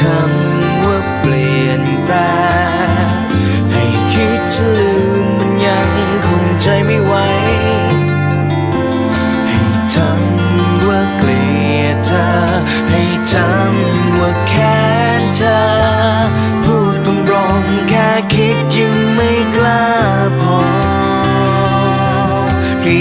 คำว่าเปลี่ยนแปลงให้คิดจะลืมมันยังคงใจไม่ไหว ให้ทำว่าเกลียดเธอ ให้ทำว่าแค้นเธอ พูดตรงๆแค่คิดยังไม่กล้าพอ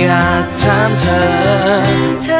อยากถามเธอ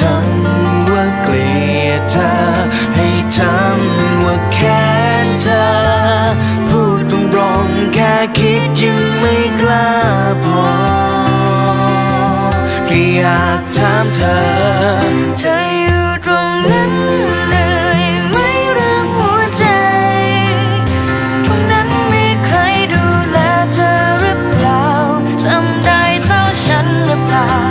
ทำว่าเกลียดเธอ ให้ทำว่าแค้นเธอ พูดตรงรองแค่คิดยังไม่กล้าพออยากถามเธอ เธออยู่ตรงนั้นเลยไม่รักหัวใจ ตรงนั้นมีใครดูแลเธอหรือเปล่าจำได้เท่าฉันหรือเปล่า